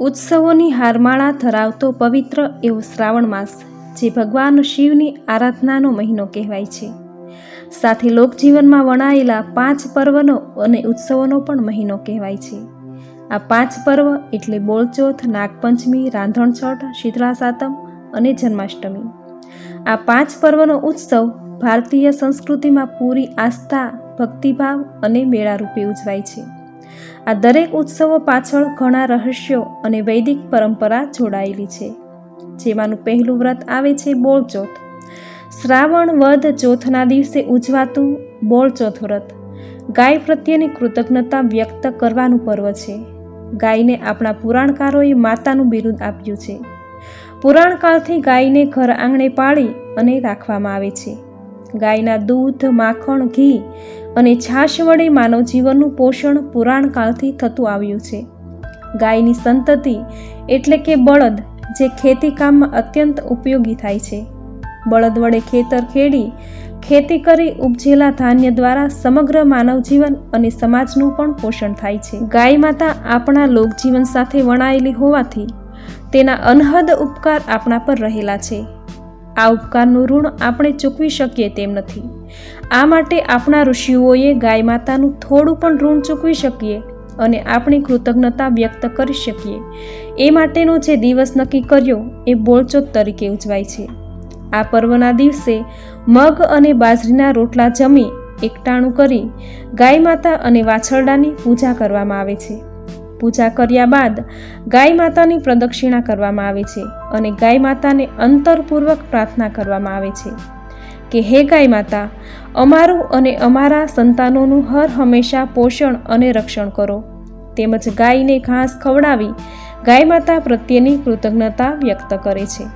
ઉત્સવોની હારમાળા ધરાવતો પવિત્ર એવો શ્રાવણ માસ, જે ભગવાન શિવની આરાધનાનો મહિનો કહેવાય છે. સાથે લોકજીવનમાં વણાયેલા પાંચ પર્વનો અને ઉત્સવોનો પણ મહિનો કહેવાય છે. આ પાંચ પર્વ એટલે બોળચોથ નાગપંચમી રાંધણછઠ શીતળા સાતમ અને જન્માષ્ટમી. આ પાંચ પર્વનો ઉત્સવ ભારતીય સંસ્કૃતિમાં પૂરી આસ્થા, ભક્તિભાવ અને મેળા રૂપે ઉજવાય છે. આ દરેક ઉત્સવો પાછળ ઘણા રહસ્યો અને વૈદિક પરંપરા જોડાયેલી છે. જેમાંનું પહેલું વ્રત આવે છે બોળચોથ શ્રાવણ વધ ચોથના દિવસે ઉજવાતું બોળચોથ વ્રત. ગાય પ્રત્યેની કૃતજ્ઞતા વ્યક્ત કરવાનું પર્વ છે. ગાયને આપણા પુરાણકારોએ માતાનું બિરુદ આપ્યું છે. પુરાણકાળથી ગાયને ઘર આંગણે પાળી અને રાખવામાં આવે છે. ગાયના દૂધ, માખણ, ઘી અને છાશ વડે માનવ જીવનનું પોષણ પુરાણકાળથી થતું આવ્યું છે. ગાયની સંતતિ એટલે કે બળદ, જે ખેતીકામમાં અત્યંત ઉપયોગી થાય છે. બળદ વડે ખેતર ખેડી, ખેતી કરી ઉપજેલા ધાન્ય દ્વારા સમગ્ર માનવ જીવન અને સમાજનું પણ પોષણ થાય છે. ગાય માતા આપણા લોકજીવન સાથે વણાયેલી હોવાથી તેના અનહદ ઉપકાર આપણા પર રહેલા છે. આ ઉપકારનું ઋણ આપણે ચૂકવી શકીએ તેમ નથી. આ માટે આપણા ઋષિઓએ ગાય માતાનું થોડું પણ ઋણ ચૂકવી શકીએ અને આપણી કૃતજ્ઞતા વ્યક્ત કરી શકીએ. એ માટેનો જે દિવસ નક્કી કર્યો એ બોલચોત તરીકે ઉજવાય છે. આ પર્વના દિવસે મગ અને બાજરીના રોટલા જમી એકટાણું કરી ગાય માતા અને વાછરડાની પૂજા કરવામાં આવે છે. પૂજા કર્યા બાદ ગાય માતાની પ્રદક્ષિણા કરવામાં આવે છે અને ગાય માતાને અંતરપૂર્વક પ્રાર્થના કરવામાં આવે છે કે હે ગાય માતા, અમારું અને અમારા સંતાનોનું હર હંમેશા પોષણ અને રક્ષણ કરો. તેમજ ગાયને ઘાસ ખવડાવી ગાય માતા પ્રત્યેની કૃતજ્ઞતા વ્યક્ત કરે છે.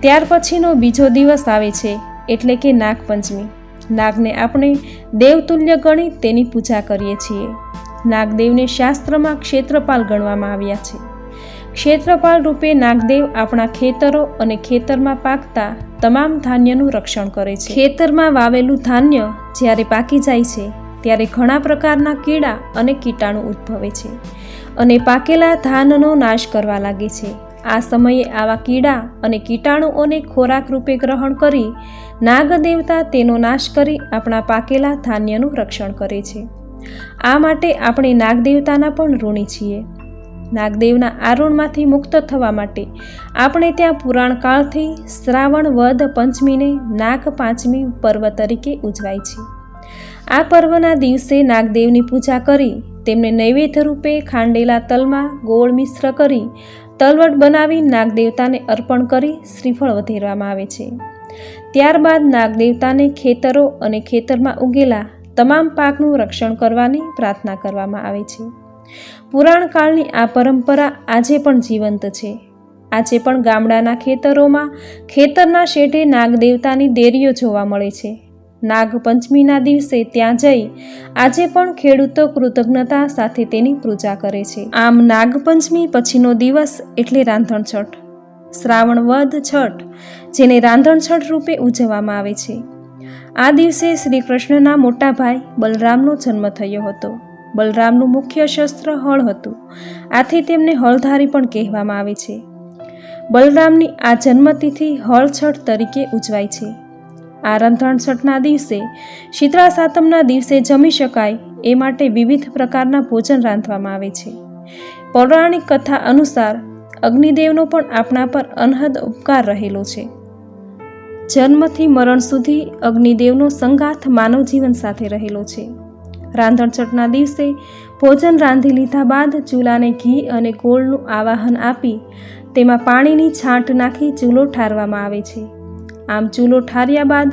ત્યાર પછીનો બીજો દિવસ આવે છે એટલે કે નાગપંચમી. નાગને આપણે દેવતુલ્ય ગણી તેની પૂજા કરીએ છીએ. નાગદેવને શાસ્ત્રમાં ક્ષેત્રપાલ ગણવામાં આવ્યા છે. ક્ષેત્રપાલ રૂપે નાગદેવ આપણા ખેતરો અને ખેતરમાં પાકતા તમામ ધાન્યનું રક્ષણ કરે છે. ખેતરમાં વાવેલું ધાન્ય જ્યારે પાકી જાય છે, ત્યારે ઘણા પ્રકારના કીડા અને કીટાણુ ઉદ્ભવે છે અને પાકેલા ધાનનો નાશ કરવા લાગે છે. આ સમયે આવા કીડા અને કીટાણુઓને ખોરાક રૂપે ગ્રહણ કરી નાગદેવતા તેનો નાશ કરી આપણા પાકેલા ધાન્યનું રક્ષણ કરે છે. આ માટે આપણે નાગદેવતાના પણ ઋણી છીએ. નાગદેવના આરુણમાંથી મુક્ત થવા માટે આપણે ત્યાં પુરાણકાળથી શ્રાવણ વદ પંચમીને નાગ પાંચમી પર્વ તરીકે ઉજવાય છે. આ પર્વના દિવસે નાગદેવની પૂજા કરી, તેમને નૈવેદ્ય રૂપે ખાંડેલા તલમાં ગોળ મિશ્ર કરી, તલવટ બનાવી નાગદેવતાને અર્પણ કરી શ્રીફળ વધેરવામાં આવે છે. ત્યારબાદ નાગદેવતાને ખેતરો અને ખેતરમાં ઉગેલા તમામ પાકનું રક્ષણ કરવાની પ્રાર્થના કરવામાં આવે છે. પુરાણકાળની આ પરંપરા આજે પણ જીવંત છે. આજે પણ ગામડાના ખેતરોમાં ખેતરના શેઠે નાગદેવતાની દેરીઓ જોવા મળે છે. નાગપંચમીના દિવસે ત્યાં જઈ આજે પણ ખેડૂતો કૃતજ્ઞતા સાથે તેની પૂજા કરે છે. આમ નાગપંચમી પછીનો દિવસ એટલે રાંધણછઠ. શ્રાવણ વદ છઠ, જેને રાંધણછઠ રૂપે ઉજવવામાં આવે છે. આ દિવસે શ્રી કૃષ્ણના મોટા ભાઈ બલરામનો જન્મ થયો હતો. બલરામનું મુખ્ય શસ્ત્ર હળ હતું. આથી તેમને હળધારી પણ કહેવામાં આવે છે. બલરામની આ જન્મતિથિ હળછઠ તરીકે ઉજવાય છે. આ રંધણછઠના દિવસે શીતળા સાતમના દિવસે જમી શકાય એ માટે વિવિધ પ્રકારના ભોજન રાંધવામાં આવે છે. પૌરાણિક કથા અનુસાર અગ્નિદેવનો પણ આપણા પર અનહદ ઉપકાર રહેલો છે. જન્મથી મરણ સુધી અગ્નિદેવનો સંગાથ માનવ જીવન સાથે રહેલો છે. રાંધણછઠના દિવસે ભોજન રાંધી લીધા બાદ ચૂલાને ઘી અને ગોળનું આવાહન આપી તેમાં પાણીની છાંટ નાખી ચૂલો ઠારવામાં આવે છે. આમ ચૂલો ઠાર્યા બાદ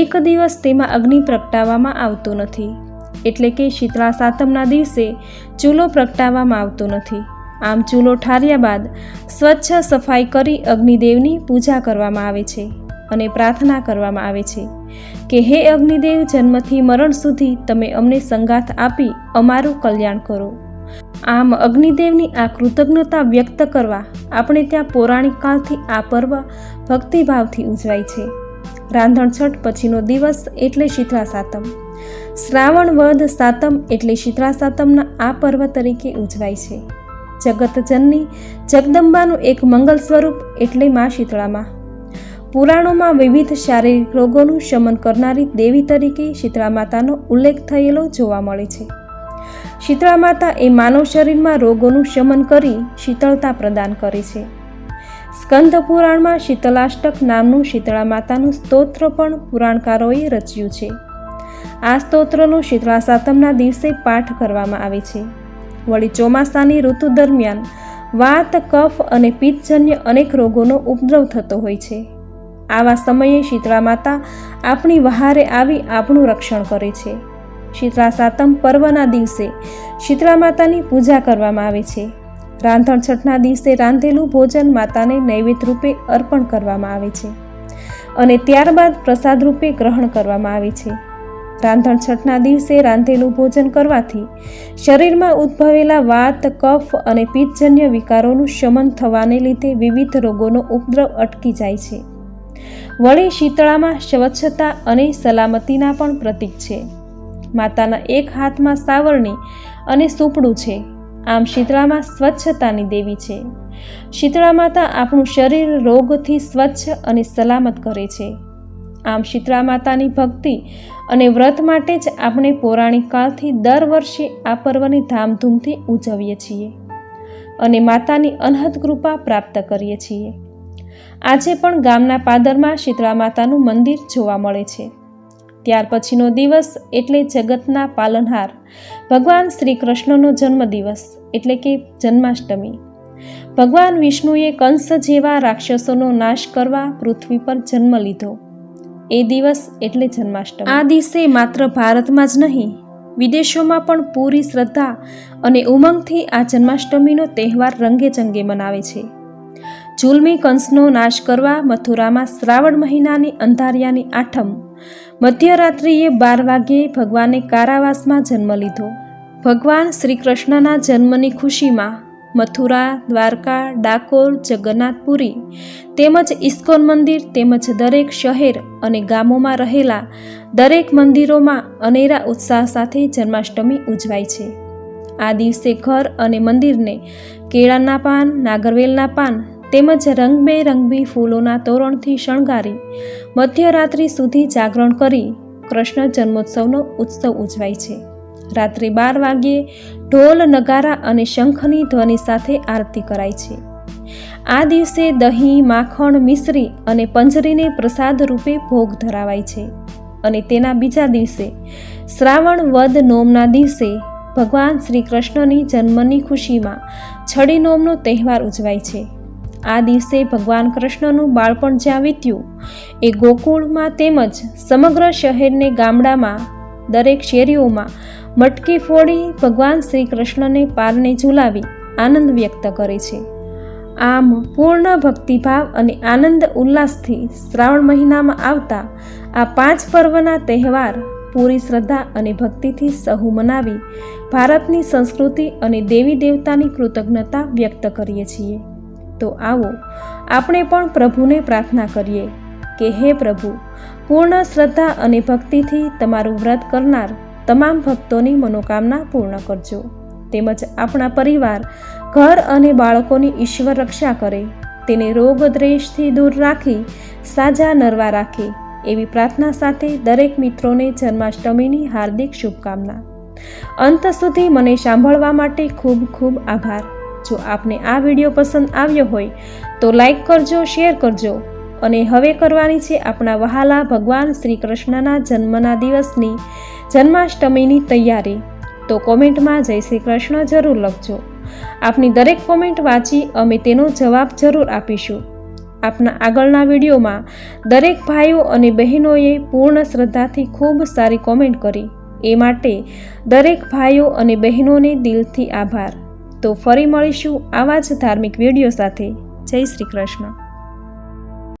એક દિવસ તેમાં અગ્નિ પ્રગટાવવામાં આવતો નથી. એટલે કે શીતળા સાતમના દિવસે ચૂલો પ્રગટાવવામાં આવતો નથી. આમ ચૂલો ઠાર્યા બાદ સ્વચ્છ સફાઈ કરી અગ્નિદેવની પૂજા કરવામાં આવે છે. અને પ્રાર્થના કરવામાં આવે છે કે હે અગ્નિદેવ, જન્મથી મરણ સુધી તમે અમને સંગાથ આપી અમારું કલ્યાણ કરો. આમ અગ્નિદેવની આ કૃતજ્ઞતા વ્યક્ત કરવા આપણે ત્યાં પૌરાણિક કાળથી આ પર્વ ભક્તિભાવથી ઉજવાય છે. રાંધણછઠ પછીનો દિવસ એટલે શીતળા સાતમ શ્રાવણ વદ સાતમ એટલે શીતળા સાતમના આ પર્વ તરીકે ઉજવાય છે. જગતજનની જગદંબાનું એક મંગલ સ્વરૂપ એટલે મા શીતળામાં પુરાણોમાં વિવિધ શારીરિક રોગોનું શમન કરનારી દેવી તરીકે શીતળા માતાનો ઉલ્લેખ થયેલો જોવા મળે છે. શીતળા માતા એ માનવ શરીરમાં રોગોનું શમન કરી શીતળતા પ્રદાન કરે છે. સ્કંદ પુરાણમાં શીતલાષ્ટક નામનું શીતળા માતાનું સ્તોત્ર પણ પુરાણકારોએ રચ્યું છે. આ સ્તોત્રનું શીતળા સાતમના દિવસે પાઠ કરવામાં આવે છે. વળી ચોમાસાની ઋતુ દરમિયાન વાત, કફ અને પિત્તજન્ય અનેક રોગોનો ઉપદ્રવ થતો હોય છે. આવા સમયે શીતળા માતા આપણી વહારે આવી આપણું રક્ષણ કરે છે. શીતળા સાતમ પર્વના દિવસે શીતળા માતાની પૂજા કરવામાં આવે છે. રાંધણ છઠના દિવસે રાંધેલું ભોજન માતાને નૈવેદ્ય રૂપે અર્પણ કરવામાં આવે છે અને ત્યારબાદ પ્રસાદ રૂપે ગ્રહણ કરવામાં આવે છે. રાંધણ છઠના દિવસે રાંધેલું ભોજન કરવાથી શરીરમાં ઉદ્ભવેલા વાત, કફ અને પિત્તજન્ય વિકારોનું શમન થવાને લીધે વિવિધ રોગોનો ઉપદ્રવ અટકી જાય છે. વળી શીતળામાં સ્વચ્છતા અને સલામતીના પણ પ્રતીક છે. માતાના એક હાથમાં સાવરણી અને સૂપડું છે. આમ શીતળામાં સ્વચ્છતાની દેવી છે. શીતળા માતા આપણું શરીર રોગથી સ્વચ્છ અને સલામત કરે છે. આમ શીતળા માતાની ભક્તિ અને વ્રત માટે જ આપણે પૌરાણિક કાળથી દર વર્ષે આ પર્વને ધામધૂમથી ઉજવીએ છીએ. અને માતાની અનહદ કૃપા પ્રાપ્ત કરીએ છીએ. આજે પણ ગામના પાદરમાં શીતળા માતાનું મંદિર જોવા મળે છે. ત્યાર પછીનો દિવસ એટલે જગતના પાલનહાર. ભગવાન શ્રી કૃષ્ણનો જન્મદિવસ એટલે કે જન્માષ્ટમી. ભગવાન વિષ્ણુએ કંસ જેવા રાક્ષસોનો નાશ કરવા પૃથ્વી પર જન્મ લીધો. એ દિવસ એટલે જન્માષ્ટમી. આ દિવસે માત્ર ભારતમાં જ નહીં, વિદેશોમાં પણ પૂરી શ્રદ્ધા અને ઉમંગથી આ જન્માષ્ટમીનો તહેવાર રંગે ચંગે મનાવે છે. જુલમી કંસનો નાશ કરવા મથુરામાં શ્રાવણ મહિનાની અંધારિયાની આઠમ. મધ્યરાત્રિએ બાર વાગ્યે ભગવાને કારાવાસમાં જન્મ લીધો. ભગવાન શ્રી કૃષ્ણના જન્મની ખુશીમાં મથુરા, દ્વારકા, ડાકોર જગન્નાથપુરી તેમજ ઇસ્કોન મંદિર તેમજ દરેક શહેર અને ગામોમાં રહેલા દરેક મંદિરોમાં અનેરા ઉત્સાહ સાથે જન્માષ્ટમી ઉજવાય છે. આ દિવસે ઘર અને મંદિરને કેળાના પાન, નાગરવેલના પાન તેમજ રંગબેરંગી ફૂલોના તોરણથી શણગારી, મધ્યરાત્રિ સુધી જાગરણ કરી કૃષ્ણ જન્મોત્સવનો ઉત્સવ ઉજવાય છે. રાત્રે બાર વાગ્યે ઢોલ, નગારા અને શંખની ધ્વનિ સાથે આરતી કરાય છે. આ દિવસે દહીં, માખણ, મિશ્રી અને પંજરીને પ્રસાદ રૂપે ભોગ ધરાવાય છે. અને તેના બીજા દિવસે, શ્રાવણ વદ નોમના દિવસે, ભગવાન શ્રી કૃષ્ણની જન્મની ખુશીમાં છડી નોમનો તહેવાર ઉજવાય છે. આ દિવસે ભગવાન કૃષ્ણનું બાળપણ જ્યાં વીત્યું, એ ગોકુળમાં તેમજ સમગ્ર શહેરને ગામડામાં, દરેક શેરીઓમાં મટકી ફોડી ભગવાન શ્રી કૃષ્ણને પારને ઝુલાવી આનંદ વ્યક્ત કરે છે. આમ પૂર્ણ ભક્તિભાવ અને આનંદ ઉલ્લાસથી શ્રાવણ મહિનામાં આવતા આ પાંચ પર્વના તહેવાર પૂરી શ્રદ્ધા અને ભક્તિથી સહુ મનાવી ભારતની સંસ્કૃતિ અને દેવી દેવતાની કૃતજ્ઞતા વ્યક્ત કરીએ છીએ. તો આવો, આપણે પણ પ્રભુને પ્રાર્થના કરીએ કે હે પ્રભુ, પૂર્ણ શ્રદ્ધા અને ભક્તિથી તમારું વ્રત કરનાર તમામ ભક્તોની મનોકામના પૂર્ણ કરજો. તેમજ આપણા પરિવાર, ઘર અને બાળકોની ઈશ્વર રક્ષા કરે, તેને રોગ દ્વેષથી દૂર રાખી, સાજા નરવા રાખે, એવી પ્રાર્થના સાથે દરેક મિત્રોને જન્માષ્ટમીની હાર્દિક શુભકામના. અંત સુધી મને સાંભળવા માટે ખૂબ ખૂબ આભાર. જો આપને આ વીડિયો પસંદ આવ્યો હોય, તો લાઈક કરજો, શેર કરજો. અને હવે કરવાની છે આપણા વહાલા ભગવાન શ્રી કૃષ્ણના જન્મના દિવસની જન્માષ્ટમીની તૈયારી. તો કોમેન્ટમાં જય શ્રી કૃષ્ણ જરૂર લખજો. આપની દરેક કોમેન્ટ વાંચી અમે તેનો જવાબ જરૂર આપીશું. આપના આગળના વિડીયોમાં દરેક ભાઈઓ અને બહેનોએ પૂર્ણ શ્રદ્ધાથી ખૂબ સારી કોમેન્ટ કરી. એ માટે દરેક ભાઈઓ અને બહેનોને દિલથી આભાર. તો ફરી મળીશું આવા જ ધાર્મિક વીડિયો સાથે. જય શ્રી કૃષ્ણ.